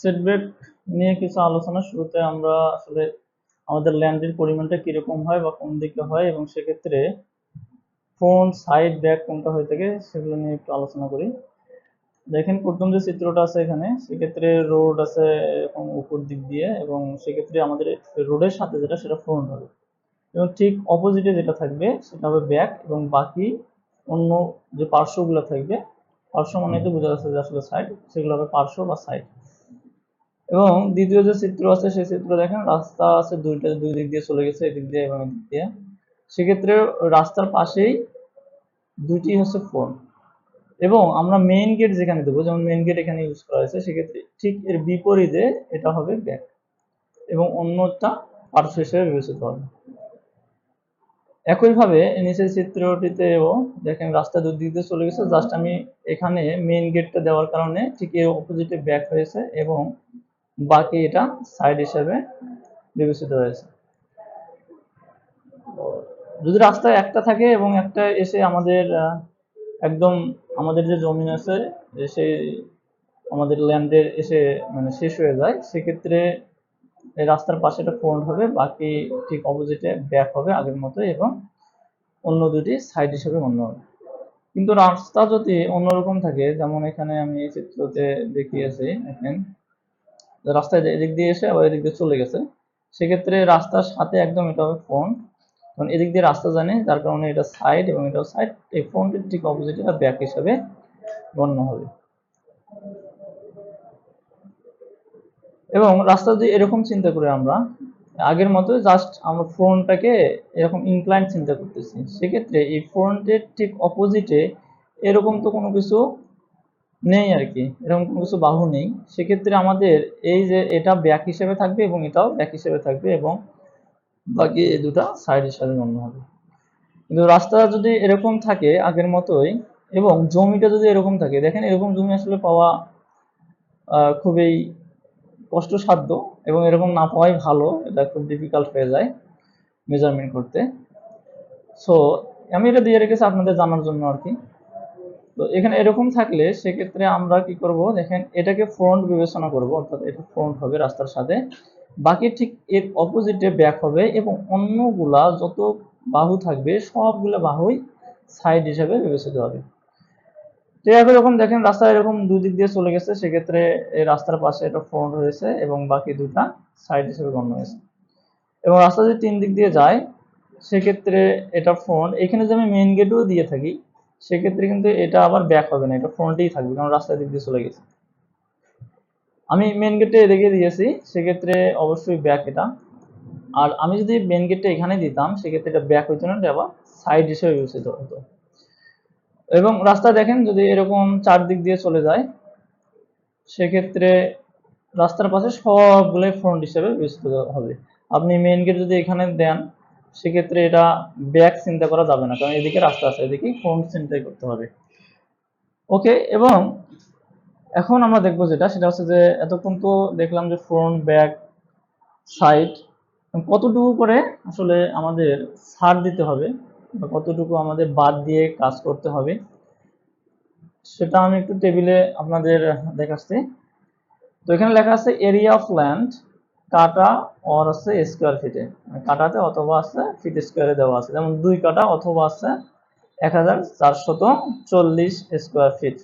Setback নিয়ে কিছু আলোচনা শুরুতে আমরা আসলে আমাদের ল্যান্ডের পরিমাণটা কীরকম হয় বা কোন দিকে হয় এবং সেক্ষেত্রে ফোন সাইড ব্যাক কোনটা হয়ে থাকে সেগুলো নিয়ে একটু আলোচনা করি। দেখেন প্রথম যে চিত্রটা আছে এখানে, সেক্ষেত্রে রোড আছে এরকম উপর দিক দিয়ে এবং সেক্ষেত্রে আমাদের রোডের সাথে যেটা, সেটা ফ্রন্ট হবে। এবং ঠিক অপোজিটে যেটা থাকবে, সেটা হবে ব্যাক এবং বাকি অন্য যে পার্শ্বগুলো থাকবে, পার্শ্ব মানে তো বোঝা যাচ্ছে যে আসলে সাইড সেগুলো হবে পার্শ্ব বা সাইড এবং দ্বিতীয় যে চিত্র আছে, সেই চিত্র দেখেন, রাস্তা আছে দুইটা, দুই দিক দিয়ে চলে গেছে, এদিক দিয়ে এবং এদিক দিয়ে। সেক্ষেত্রে রাস্তার পাশেই দুইটি হচ্ছে ফোন এবং আমরা মেইন গেট যেখানে দেবো, যেমন মেইন গেট এখানে ইউজ করা হয়েছে, সেক্ষেত্রে ঠিক এর বিপরীতে এটা হবে ব্যাক এবং অন্যটা পার্শ্ব হিসেবে বিবেচিত হবে। একইভাবে নিচের চিত্রটিতেও দেখেন, রাস্তা দুই দিক দিয়ে চলে গেছে জাস্ট আমি এখানে মেইন গেটটা দেওয়ার কারণে ঠিক এর অপোজিটে ব্যাক হয়েছে এবং বাকি এটা সাইড হিসেবে বিবেচিত হয়েছে। যদি রাস্তায় একটা থাকে এবং একটা এসে আমাদের একদম আমাদের যে জমিন আছে সেই আমাদের ল্যান্ডের এসে মানে শেষ হয়ে যায়, সেক্ষেত্রে এই রাস্তার পাশে একটা ফ্রন্ট হবে, বাকি ঠিক অপোজিটে ব্যাক হবে আগের মতো এবং অন্য দুটি সাইড হিসেবে গণ্য হবে। কিন্তু রাস্তা যদি অন্যরকম থাকে, যেমন এখানে আমি এই চিত্রতে দেখিয়েছি, দেখেন। যে রাস্তায় এদিক দিয়ে এসে আবার এদিক দিয়ে চলে গেছে। সেক্ষেত্রে রাস্তার সাথে একদম এটা হবে ফ্রন্ট কারণ এদিক দিয়ে রাস্তা জানে, যার কারণে এটা সাইড এবং এটাও সাইড এই ফ্রন্টের ঠিক অপোজিট এটা ব্যাক হিসাবে গণ্য হবে। এবং রাস্তা যদি এরকম চিন্তা করি আমরা, আগের মতো জাস্ট আমরা ফ্রন্টটাকে এরকম ইনক্লাইন চিন্তা করতেছি। সেক্ষেত্রে এই ফ্রন্টের ঠিক অপোজিটে এরকম তো কোনো কিছু নেই আর কি। এরকম কোনো কিছু বাহু নেই। সেক্ষেত্রে আমাদের এই যে এটা ব্যাক হিসেবে থাকবে এবং এটাও ব্যাক হিসেবে থাকবে এবং বাকি এই দুটা সাইড হিসাবে গণ্য হবে। কিন্তু রাস্তা যদি এরকম থাকে আগের মতোই এবং জমিটা যদি এরকম থাকে, দেখেন এরকম জমি আসলে পাওয়া খুবই কষ্টসাধ্য এবং এরকম না পাওয়াই ভালো। এটা খুব ডিফিকাল্ট হয়ে যায় মেজারমেন্ট করতে। সো আমি এটা দিয়ে রেখেছি আপনাদের জানার জন্য আর কি। তো এখানে এরকম থাকলে সেক্ষেত্রে আমরা কি করব? দেখেন, এটাকে ফ্রন্ট বিবেচনা করব, অর্থাৎ এটা ফ্রন্ট হবে রাস্তার সাথে। বাকি ঠিক এর অপোজিটে ব্যাক হবে এবং অন্যগুলা যত বাহু থাকবে, সবগুলা বাহুই সাইড হিসেবে বিবেচিত হবে। তো এরকম এরকম দেখেন, রাস্তা এরকম দুই দিক দিয়ে চলে গেছে, সেক্ষেত্রে এই রাস্তার পাশে এটা ফ্রন্ট হয়েছে এবং বাকি দুটা সাইড হিসেবে গণ্য হয়েছে। এবং রাস্তা যদি তিন দিক দিয়ে যায়, সেক্ষেত্রে এটা ফ্রন্ট এখানে যদি আমি মেইন গেটও দিয়ে থাকি সেক্ষেত্রে কিন্তু এটা আবার ব্যাক হবে না, এটা ফ্রন্টেই থাকবে, কারণ রাস্তার দিক দিয়ে চলে গেছে। আমি মেন গেটে রেখে দিয়েছি, সেক্ষেত্রে অবশ্যই ব্যাক এটা। আর আমি যদি মেন গেটটা এখানে দিতাম, সেক্ষেত্রে এটা ব্যাক হইতো না, এটা আবার সাইড হিসেবে বিবেচিত হতো। এবং রাস্তা দেখেন, যদি এরকম চারদিক দিয়ে চলে যায়, সেক্ষেত্রে রাস্তার পাশে সবগুলোই ফ্রন্ট হিসেবে বিবেচিত হবে। আপনি মেইন গেট যদি এখানে দেন সেক্ষেত্রে এটা ব্যাক চিন্তা করা যাবে না, কারণ এদিকে রাস্তা আছে এদিকে ফ্রন্ট চিন্তাই করতে হবে। ওকে এবং এখন আমরা দেখব যেটা, সেটা হচ্ছে যে এতক্ষণ তো দেখলাম যে ফ্রন্ট ব্যাক সাইড কতটুকু করে আসলে আমাদের ছাড় দিতে হবে, বা কতটুকু আমাদের বাদ দিয়ে কাজ করতে হবে, সেটা আমি একটু টেবিলে আপনাদের দেখাচ্ছি। তো এখানে লেখা আছে এরিয়া অফ ল্যান্ড কাটা অর আছে স্কোয়ার ফিটে কাটাতে অথবা আছে ফিট স্কোয়ারে দেওয়া আছে। যেমন দুই কাটা অথবা আছে এক হাজার চারশত চল্লিশ স্কোয়ার ফিট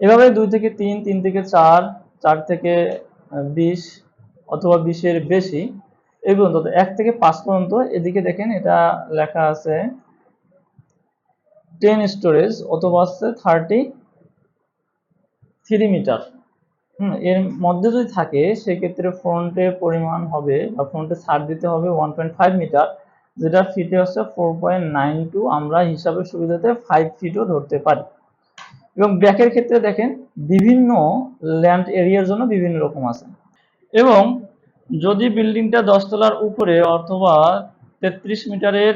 এভাবে দুই থেকে তিন তিন থেকে চার চার থেকে বিশ অথবা বিশের বেশি, এই পর্যন্ত। এক থেকে পাঁচ পর্যন্ত এদিকে দেখেন এটা লেখা আছে টেন স্টোরেজ অথবা আছে থার্টি থ্রি মিটার এর মধ্যে যদি থাকে, সেক্ষেত্রে ফ্রন্টের পরিমাণ হবে বা ফ্রন্টে ছাড় দিতে হবে ওয়ান পয়েন্ট ফাইভ মিটার যেটা ফিটে হচ্ছে ফোর পয়েন্ট নাইন টু আমরা হিসাবের সুবিধাতে ফাইভ ফিটও ধরতে পারি। এবং ব্যাকের ক্ষেত্রে দেখেন, বিভিন্ন ল্যান্ড এরিয়ার জন্য বিভিন্ন রকম আছে। এবং যদি বিল্ডিংটা দশতলার উপরে অথবা তেত্রিশ মিটারের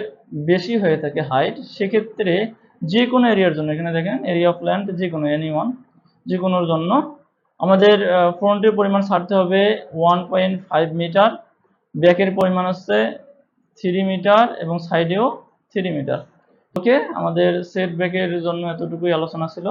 বেশি হয়ে থাকে হাইট সেক্ষেত্রে যে কোনো এরিয়ার জন্য, এখানে দেখেন এরিয়া অফ ল্যান্ড যে কোনো এনি ওয়ান যে কোনোর জন্য আমাদের ফ্রন্টের পরিমাণ ছাড়তে হবে ওয়ান পয়েন্ট ফাইভ মিটার, ব্যাকের পরিমাণ হচ্ছে থ্রি মিটার এবং সাইডেও থ্রি মিটার। ওকে আমাদের সেট ব্যাকের জন্য এতটুকুই আলোচনা ছিল।